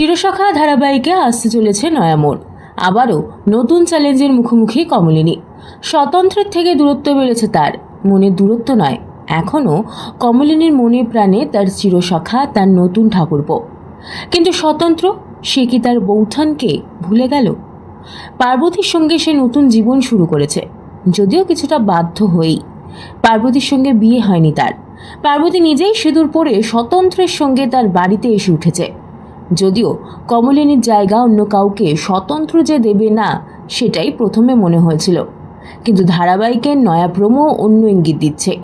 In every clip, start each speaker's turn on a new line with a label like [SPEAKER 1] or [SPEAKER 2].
[SPEAKER 1] চিরসখা ধারাবাহিকে আসতে চলেছে নয়া মোড় আবারও নতুন চ্যালেঞ্জের মুখোমুখি কমলিনী। স্বতন্ত্রের থেকে দূরত্ব বেড়েছে তার। মনের দূরত্ব নয়, এখনও কমলিনীর মনে প্রাণে তার চিরসখা, তার নতুন ঠাকুরপো। কিন্তু স্বতন্ত্র, সে কি তার বৌঠানকে ভুলে গেল? পার্বতীর সঙ্গে সে নতুন জীবন শুরু করেছে। যদিও কিছুটা বাধ্য হয়েই। পার্বতীর সঙ্গে বিয়ে হয়নি তার। পার্বতী নিজেই সিঁদুর পরে স্বতন্ত্রের সঙ্গে তার বাড়িতে এসে উঠেছে। যদিও কমলিনীর জায়গা অন্য কাউকে স্বতন্ত্র যে দেবে না, সেটাই প্রথমে মনে হয়েছিল। কিন্তু ধারাবাহিকের নয়া প্রোমো অন্য ইঙ্গিত দিচ্ছে।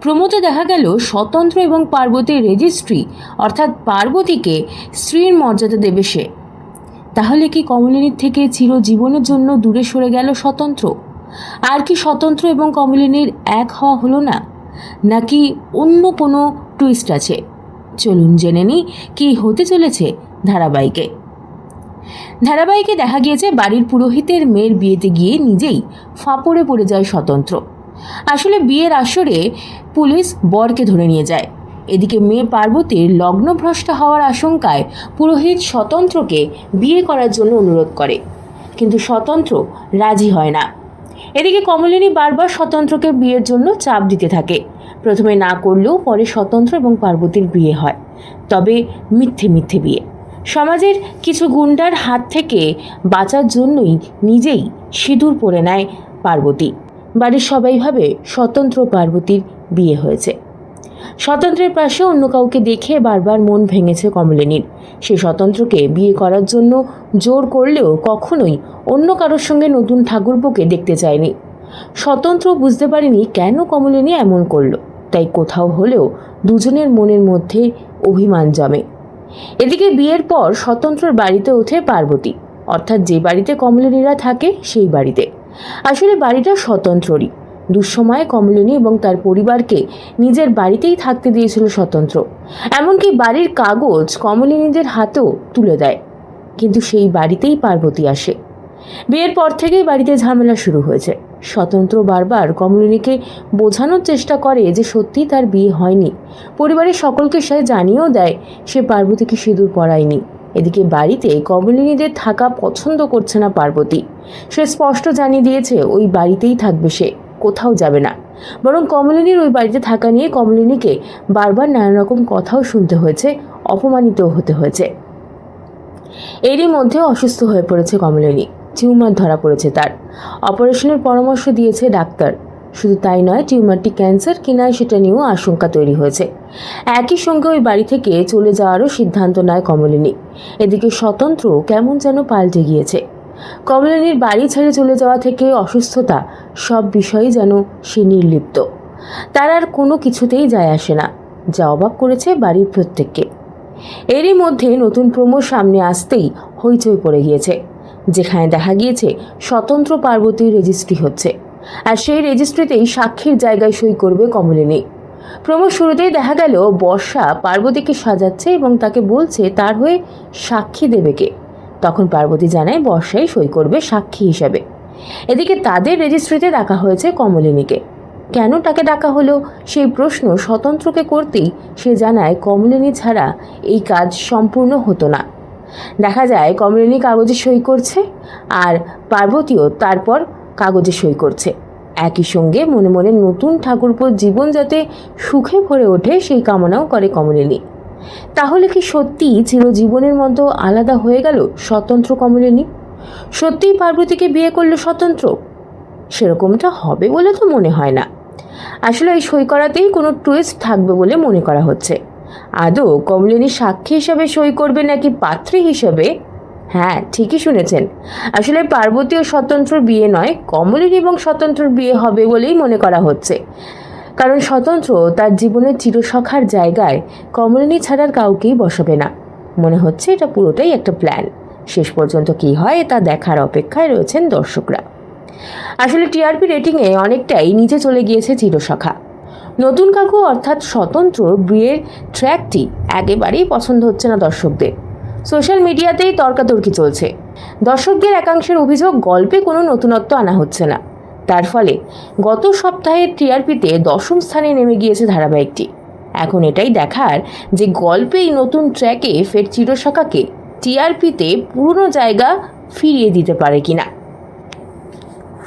[SPEAKER 1] প্রোমোতে দেখা গেল স্বতন্ত্র এবং পার্বতীর রেজিস্ট্রি অর্থাৎ পার্বতীকে স্ত্রীর মর্যাদা দেবে সে। তাহলে কি কমলিনীর থেকে চিরজীবনের জন্য দূরে সরে গেল স্বতন্ত্র? আর কি স্বতন্ত্র এবং কমলিনীর এক হওয়া হলো না? নাকি অন্য কোনো টুইস্ট আছে? চলুন জেনে নিই কী হতে চলেছে ধারাবাহিকে। ধারাবাহিকে দেখা গিয়েছে বাড়ির পুরোহিতের মেয়ের বিয়েতে গিয়ে নিজেই ফাঁপড়ে পড়ে যায় স্বতন্ত্র। আসলে বিয়ের আসরে পুলিশ বরকে ধরে নিয়ে যায়। এদিকে মেয়ে পার্বতীর লগ্নভ্রষ্ট হওয়ার আশঙ্কায় পুরোহিত স্বতন্ত্রকে বিয়ে করার জন্য অনুরোধ করে। কিন্তু স্বতন্ত্র রাজি হয় না। এদিকে কমলিনী বারবার স্বতন্ত্রকে বিয়ের জন্য চাপ দিতে থাকে। প্রথমে না করলেও পরে স্বতন্ত্র এবং পার্বতীর বিয়ে হয়। তবে মিথ্যে মিথ্যে বিয়ে। সমাজের কিছু গুন্ডার হাত থেকে বাঁচার জন্যই নিজেই সিঁদুর পরে নেয় পার্বতী। বাড়ির সবাই ভাবে স্বতন্ত্র পার্বতীর বিয়ে হয়েছে। স্বতন্ত্রের পাশে অন্য কাউকে দেখে বারবার মন ভেঙেছে কমলিনীর। সে স্বতন্ত্রকে বিয়ে করার জন্য জোর করলেও কখনোই অন্য কারোর সঙ্গে নতুন ঠাকুরপোকে দেখতে চায়নি। স্বতন্ত্র বুঝতে পারেনি কেন কমলিনী এমন করল। তাই কোথাও হলেও দুজনের মনের মধ্যে অভিমান জমে। এদিকে বিয়ের পর স্বতন্ত্রর বাড়িতে ওঠে পার্বতী। অর্থাৎ যে বাড়িতে কমলিনীরা থাকে, সেই বাড়িতে। আসলে বাড়িটা স্বতন্ত্ররই। দুঃসময়ে কমলিনী এবং তার পরিবারকে নিজের বাড়িতেই থাকতে দিয়েছিল স্বতন্ত্র। এমনকি বাড়ির কাগজ কমলিনীদের হাতেও তুলে দেয়। কিন্তু সেই বাড়িতেই পার্বতী আসে। বিয়ের পর থেকেই বাড়িতে ঝামেলা শুরু হয়েছে। স্বতন্ত্র বারবার কমলিনীকে বোঝানোর চেষ্টা করে যে সত্যি তার বিয়ে হয়নি। পরিবারের সকলকে সে জানিয়েও দেয়, সে পার্বতীকে সিঁদুর পরায়নি। এদিকে বাড়িতে কমলিনীদের থাকা পছন্দ করছে না পার্বতী। সে স্পষ্ট জানিয়ে দিয়েছে, ওই বাড়িতেই থাকবে সে, কোথাও যাবে না। বরং কমলিনীর ওই বাড়িতে থাকা নিয়ে কমলিনীকে বারবার নানা রকম কথাও শুনতে হয়েছে, অপমানিতও হতে হয়েছে। এরই মধ্যে অসুস্থ হয়ে পড়েছে কমলিনী। টিউমার ধরা পড়েছে তার। অপারেশনের পরামর্শ দিয়েছে ডাক্তার। শুধু তাই নয়, টিউমারটি ক্যান্সার কিনা সেটা নিয়েও আশঙ্কা তৈরি হয়েছে। একই সঙ্গে ওই বাড়ি থেকে চলে যাওয়ারও সিদ্ধান্ত নেয় কমলিনী। এদিকে স্বতন্ত্র কেমন যেন পাল্টে গিয়েছে। কমলিনীর বাড়ি ছেড়ে চলে যাওয়া থেকে অসুস্থতা সব বিষয়েই যেন সে নির্লিপ্ত। তার আর কোনো কিছুতেই যায় আসে না, যা অবাক করেছে বাড়ির প্রত্যেককে। এরই মধ্যে নতুন প্রমো সামনে আসতেই হইচই পড়ে গিয়েছে। যেখানে দেখা গিয়েছে স্বতন্ত্র পার্বতীর রেজিস্ট্রি হচ্ছে। আর সেই রেজিস্ট্রিতেই সাক্ষীর জায়গায় সই করবে কমলিনী। প্রমো শুরুতেই দেখা গেল বর্ষা পার্বতীকে সাজাচ্ছে এবং তাকে বলছে তার হয়ে সাক্ষী দেবে কে। তখন পার্বতী জানায় বর্ষাই সই করবে সাক্ষী হিসাবে। এদিকে তাদের রেজিস্ট্রিতে ডাকা হয়েছে কমলিনীকে। কেন তাকে ডাকা হলো? সেই প্রশ্ন স্বতন্ত্রকে করতেই সে জানায় কমলিনী ছাড়া এই কাজ সম্পূর্ণ হতো না। দেখা যায় কমলিনী কাগজে সই করছে আর পার্বতীও তারপর কাগজে সই করছে। একই সঙ্গে মনে মনে নতুন ঠাকুরপোর জীবন যাতে সুখে ভরে ওঠে সেই কামনাও করে কমলিনী। তাহলে কি সত্যি চিরজীবনের মতো আলাদা হয়ে গেল স্বতন্ত্র কমলিনী? সত্যিই পার্বতীকে বিয়ে করল স্বতন্ত্র? সেরকমটা হবে বলে তো মনে হয় না। আসলে এই সই করাতেই কোনো টুইস্ট থাকবে বলে মনে করা হচ্ছে। আদৌ কমলিনী সাক্ষী হিসাবে সই করবে নাকি পাত্রী হিসাবে? হ্যাঁ ঠিকই শুনেছেন। আসলে পার্বতী ও স্বতন্ত্রর বিয়ে নয়, কমলিনী এবং স্বতন্ত্রর বিয়ে হবে বলেই মনে করা হচ্ছে। কারণ স্বতন্ত্র তার জীবনের চিরসখার জায়গায় কমলিনী ছাড়ার কাউকেই বসাবে না। মনে হচ্ছে এটা পুরোটাই একটা প্ল্যান শেষ পর্যন্ত কি হয় তা দেখার অপেক্ষায় রয়েছেন দর্শকরা। আসলে টিআরপি রেটিংয়ে অনেকটাই নিচে চলে গিয়েছে চিরসখা। নতুন কাকু অর্থাৎ স্বতন্ত্রর বিয়ের ট্র্যাকটি একেবারেই পছন্দ হচ্ছে না দর্শকদের। সোশ্যাল মিডিয়াতেই তর্কাতর্কি চলছে। দর্শকদের একাংশের অভিযোগ, গল্পে কোনো নতুনত্ব আনা হচ্ছে না। তার ফলে গত সপ্তাহের টিআরপিতে দশম স্থানে নেমে গিয়েছে ধারাবাহিকটি। এখন এটাই দেখার যে গল্পে এই নতুন ট্র্যাকে ফের চিরসখাকে টিআরপিতে পুরনো জায়গা ফিরিয়ে দিতে পারে কিনা।